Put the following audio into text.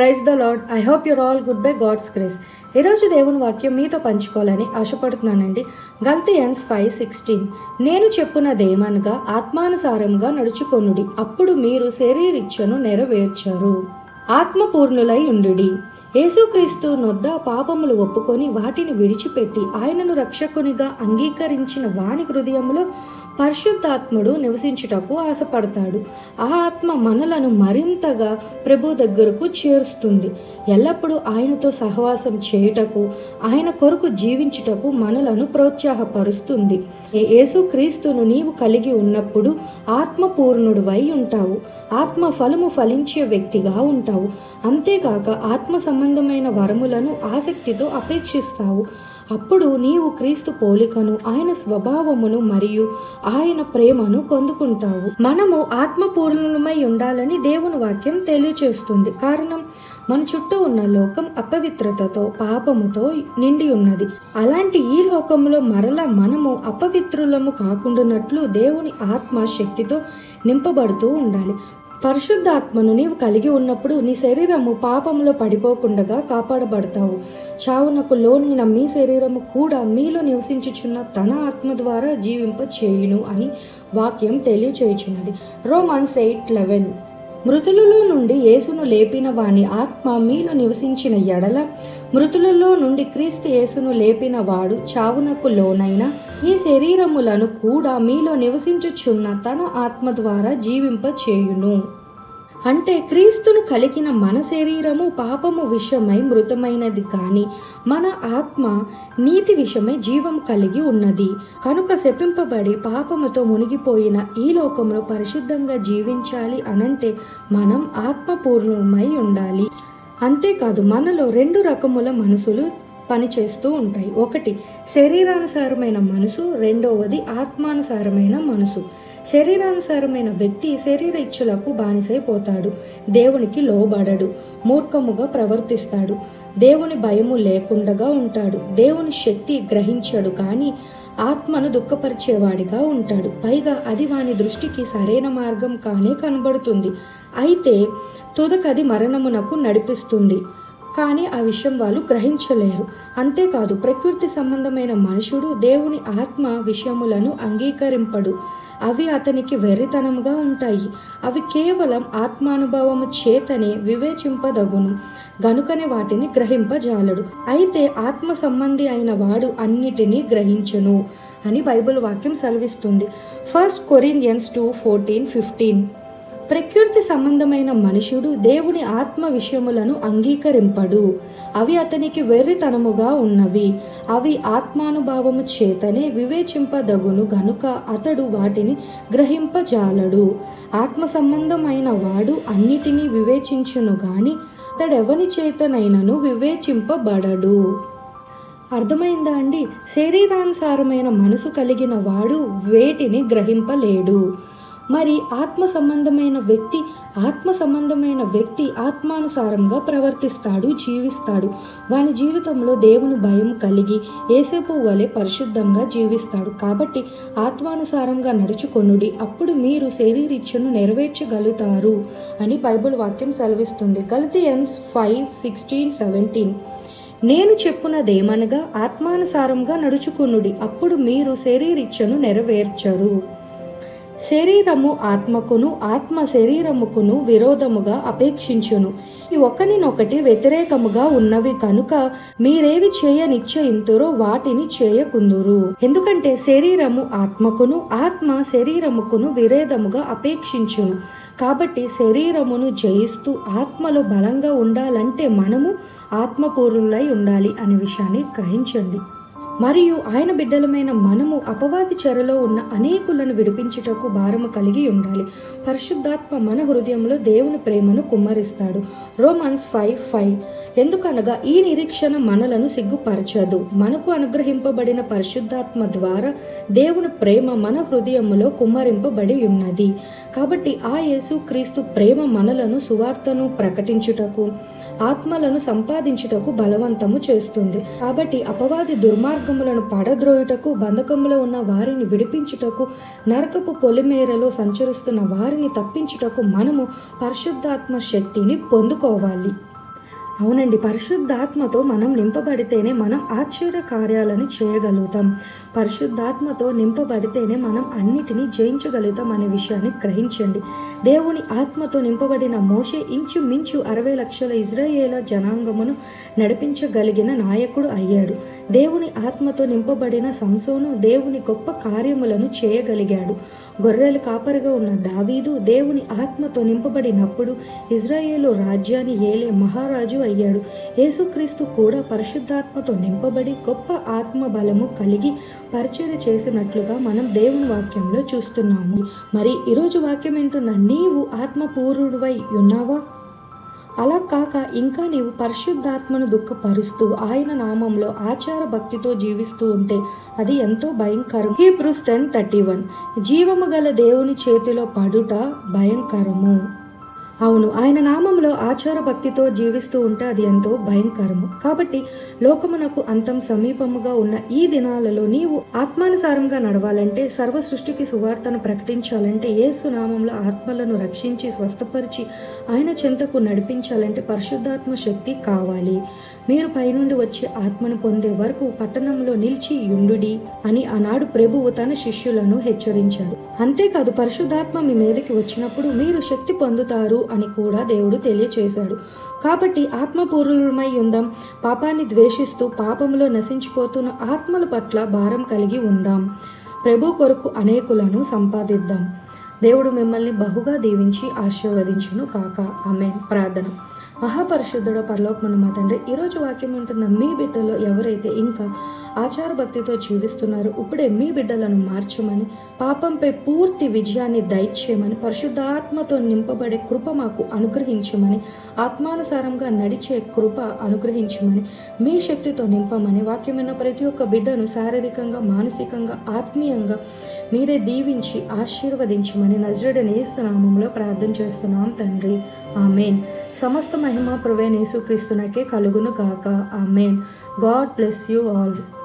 Praise the Lord I hope you're all good by God's grace. ఈరోజు దేవుని వాక్యం మీతో పంచుకోవాలని ఆశపడుతున్నానండి. గల్తియన్స్ ఫైవ్ సిక్స్టీన్. నేను చెప్పున్నదేమనగా ఆత్మానుసారంగా నడుచుకొనుడి. అప్పుడు మీరు శరీరిచ్చను నెరవేర్చరు. ఆత్మపూర్ణులై ఉండుడి. యేసుక్రీస్తు నొద్ద పాపములు ఒప్పుకొని వాటిని విడిచిపెట్టి ఆయనను రక్షకునిగా అంగీకరించిన వాని హృదయంలో పరిశుద్ధాత్ముడు నివసించుటకు ఆశపడతాడు. ఆ ఆత్మ మనలను మరింతగా ప్రభు దగ్గరకు చేరుస్తుంది. ఎల్లప్పుడూ ఆయనతో సహవాసం చేయుటకు ఆయన కొరకు జీవించుటకు మనలను ప్రోత్సాహపరుస్తుంది. ఏ- యేసుక్రీస్తును నీవు కలిగి ఉన్నప్పుడు ఆత్మపూర్ణుడువై ఉంటావు. ఆత్మ ఫలము ఫలించే వ్యక్తిగా ఉంటావు. అంతేకాక ఆత్మ సంబంధమైన వరములను ఆసక్తితో అపేక్షిస్తావు. అప్పుడు నీవు క్రీస్తు పోలికను ఆయన స్వభావమును మరియు ఆయన ప్రేమను పొందుకుంటావు. మనము ఆత్మపూర్ణమై ఉండాలని దేవుని వాక్యం తెలియచేస్తుంది. కారణం మన చుట్టూ ఉన్న లోకం అపవిత్రతతో పాపముతో నిండి ఉన్నది. అలాంటి ఈ లోకంలో మరలా మనము అపవిత్రులము కాకుండానట్లు దేవుని ఆత్మ శక్తితో నింపబడుతూ ఉండాలి. పరిశుద్ధాత్మను నీవు కలిగి ఉన్నప్పుడు నీ శరీరము పాపములో పడిపోకుండగా కాపాడబడతావు. చావునకు లోనైన మీ శరీరము కూడా మీలో నివసించుచున్న తన ఆత్మ ద్వారా జీవింప చేయును అని వాక్యం తెలియచేయుచున్నది. Romans eight eleven. మృతులలో నుండి యేసును లేపిన వాని ఆత్మ మీలో నివసించిన ఎడల మృతులలో నుండి క్రీస్తు యేసును లేపిన వాడు చావునకు లోనైన ఈ శరీరములను కూడా మీలో నివసించుచున్న తన ఆత్మ ద్వారా జీవింప చేయును అంటే క్రీస్తును కలిగిన మన శరీరము పాపము విషయమై మృతమైనది కానీ మన ఆత్మ నీతి విషయమై జీవం కలిగి ఉన్నది. కనుక శపింపబడి పాపముతో మునిగిపోయిన ఈ లోకంలో పరిశుద్ధంగా జీవించాలి అనంటే మనం ఆత్మపూర్ణమై ఉండాలి. అంతేకాదు మనలో రెండు రకముల మనసులు పనిచేస్తూ ఉంటాయి. ఒకటి శరీరానుసారమైన మనసు రెండవది ఆత్మానుసారమైన మనసు. శరీరానుసారమైన వ్యక్తి శరీర ఇచ్చులకు బానిసైపోతాడు దేవునికి లోబడడు మూర్ఖముగా ప్రవర్తిస్తాడు. దేవుని భయము లేకుండగా ఉంటాడు. దేవుని శక్తి గ్రహించడు కానీ ఆత్మను దుఃఖపరిచేవాడిగా ఉంటాడు. పైగా అది వాని దృష్టికి సరైన మార్గం కానే కనబడుతుంది. అయితే తుదకది మరణమునకు నడిపిస్తుంది. కానీ ఆ విషయం వాళ్ళు గ్రహించలేరు. అంతేకాదు ప్రకృతి సంబంధమైన మనుషుడు దేవుని ఆత్మ విషయములను అంగీకరింపడు. అవి అతనికి వెర్రితనముగా ఉంటాయి. అవి కేవలం ఆత్మానుభవము చేతనే వివేచింపదగును గనుకనే వాటిని గ్రహింపజాలడు. అయితే ఆత్మ సంబంధి అయిన వాడు అన్నిటినీ గ్రహించును అని బైబిల్ వాక్యం సెలవిస్తుంది. First Corinthians two fourteen fifteen ప్రకృతి సంబంధమైన మనుషుడు దేవుని ఆత్మ విషయములను అంగీకరింపడు. అవి అతనికి వెర్రితనముగా ఉన్నవి. అవి ఆత్మానుభావము చేతనే వివేచింపదగును గనుక అతడు వాటిని గ్రహింపజాలడు. ఆత్మ సంబంధమైన వాడు అన్నిటినీ వివేచించును గాని అతడెవని చేతనైనను వివేచింపబడడు. అర్థమైందా అండి? శరీరానుసారమైన మనసు కలిగిన వాడు వేటిని గ్రహింపలేడు. మరి ఆత్మ సంబంధమైన వ్యక్తి ఆత్మ సంబంధమైన వ్యక్తి ఆత్మానుసారంగా ప్రవర్తిస్తాడు జీవిస్తాడు. వాని జీవితంలో దేవుని భయం కలిగి ఏసేపు వలె పరిశుద్ధంగా జీవిస్తాడు. కాబట్టి ఆత్మానుసారంగా నడుచుకొనుడి. అప్పుడు మీరు శరీరీచ్ఛను నెరవేర్చగలుగుతారు అని బైబిల్ వాక్యం సెలవిస్తుంది. Galatians five sixteen seventeen. నేను చెప్పునదేమనగా ఆత్మానుసారంగా నడుచుకొనుడి. అప్పుడు మీరు శరీరీచ్ఛను నెరవేర్చరు. శరీరము ఆత్మకును ఆత్మ శరీరముకును విరోధముగా అపేక్షించును. ఈ ఒకనినొకటి వ్యతిరేకముగా ఉన్నవి కనుక మీరేవి చేయ నిశ్చయింతురో వాటిని చేయకుందురు. ఎందుకంటే శరీరము ఆత్మకును ఆత్మ శరీరముకును విరేధముగా అపేక్షించును. కాబట్టి శరీరమును జయిస్తూ ఆత్మలో బలంగా ఉండాలంటే మనము ఆత్మపూర్ణులై ఉండాలి అనే విషయాన్ని గ్రహించండి. మరియు ఆయన బిడ్డలమైన మనము అపవాది చెరలో ఉన్న అనేకులను విడిపించుటకు భారము కలిగి ఉండాలి. పరిశుద్ధాత్మ మన హృదయంలో దేవుని ప్రేమను కుమ్మరిస్తాడు. Romans five five. ఎందుకనగా ఈ నిరీక్షణ మనలను సిగ్గుపరచదు. మనకు అనుగ్రహింపబడిన పరిశుద్ధాత్మ ద్వారా దేవుని ప్రేమ మన హృదయములో కుమ్మరింపబడి ఉన్నది. కాబట్టి ఆ యేసు క్రీస్తు ప్రేమ మనలను సువార్తను ప్రకటించుటకు ఆత్మలను సంపాదించుటకు బలవంతము చేస్తుంది. కాబట్టి అపవాది దుర్మార్గములను పడద్రోయుటకు బంధకములో ఉన్న వారిని విడిపించుటకు నరకపు పొలిమేరలో సంచరిస్తున్న వారిని తప్పించుటకు మనము పరిశుద్ధాత్మ శక్తిని పొందుకోవాలి. అవునండి పరిశుద్ధాత్మతో మనం నింపబడితేనే మనం ఆశ్చర్య కార్యాలను చేయగలుగుతాం. పరిశుద్ధాత్మతో నింపబడితేనే మనం అన్నిటినీ జయించగలుగుతాం అనే విషయాన్ని గ్రహించండి. దేవుని ఆత్మతో నింపబడిన మోషే ఇంచుమించు అరవై లక్షల ఇజ్రాయేల జనాంగమును నడిపించగలిగిన నాయకుడు అయ్యాడు. దేవుని ఆత్మతో నింపబడిన సంసోను దేవుని గొప్ప కార్యములను చేయగలిగాడు. గొర్రెలు కాపరిగా ఉన్న దావీదు దేవుని ఆత్మతో నింపబడినప్పుడు ఇజ్రాయేలు రాజ్యాన్ని ఏలే మహారాజు అయ్యాడు. యేసుక్రీస్తు కూడా పరిశుద్ధాత్మతో నింపబడి గొప్ప ఆత్మ బలము కలిగి పరిచయం చేసినట్లుగా మనం దేవుని వాక్యంలో చూస్తున్నాము. మరి ఈరోజు వాక్యం ఏంటున్నా నీవు ఆత్మపూర్ణుడివై ఉన్నావా? అలా కాక ఇంకా నీవు పరిశుద్ధాత్మను దుఃఖపరుస్తూ ఆయన నామంలో ఆచార భక్తితో జీవిస్తూ ఉంటే అది ఎంతో భయంకరం. Hebrews ten thirty one. జీవము గల దేవుని చేతిలో పడుట భయంకరము. అవును ఆయన నామంలో ఆచార భక్తితో జీవిస్తూ ఉంటే అది ఎంతో భయంకరము. కాబట్టి లోకమునకు అంతం సమీపముగా ఉన్న ఈ దినాలలో నీవు ఆత్మానుసారంగా నడవాలంటే సర్వ సృష్టికి సువార్తను ప్రకటించాలంటే యేసు నామంలో ఆత్మలను రక్షించి స్వస్థపరిచి ఆయన చెంతకు నడిపించాలంటే పరిశుద్ధాత్మ శక్తి కావాలి. మీరు పైనుండి వచ్చి ఆత్మను పొందే వరకు పట్టణంలో నిలిచి యుండుడి అని ఆనాడు ప్రభువు తన శిష్యులను హెచ్చరించాడు. అంతేకాదు పరిశుద్ధాత్మ మీ మీదకి వచ్చినప్పుడు మీరు శక్తి పొందుతారు అని కూడా దేవుడు తెలియచేశాడు. కాబట్టి ఆత్మపూర్ణమై ఉందాం పాపాన్ని ద్వేషిస్తూ పాపంలో నశించిపోతున్న ఆత్మల పట్ల భారం కలిగి ఉందాం. ప్రభు కొరకు అనేకులను సంపాదిద్దాం. దేవుడు మిమ్మల్ని బహుగా దీవించి ఆశీర్వదించును కాక. ఆమె ప్రార్థన. మహాపరిశుద్ధుడు పరలోకమును మా తండ్రి. ఈరోజు వాక్యం ఉంటున్న మీ బిడ్డలో ఎవరైతే ఇంకా ఆచార భక్తితో జీవిస్తున్నారో ఇప్పుడే మీ బిడ్డలను మార్చమని పాపంపై పూర్తి విజయాన్ని దయచేయమని పరిశుద్ధాత్మతో నింపబడే కృప మాకు అనుగ్రహించమని ఆత్మానుసారంగా నడిచే కృప అనుగ్రహించమని మీ శక్తితో నింపమని వాక్యమైన ప్రతి ఒక్క బిడ్డను శారీరకంగా మానసికంగా ఆత్మీయంగా మీరే దీవించి ఆశీర్వదించమని నజరుడని నామంలో ప్రార్థన చేస్తున్నాం తండ్రి. ఆమెన్. సమస్త మహిమ ప్రవేణేసు క్రీస్తునకే కలుగును కాక amen. God bless you all.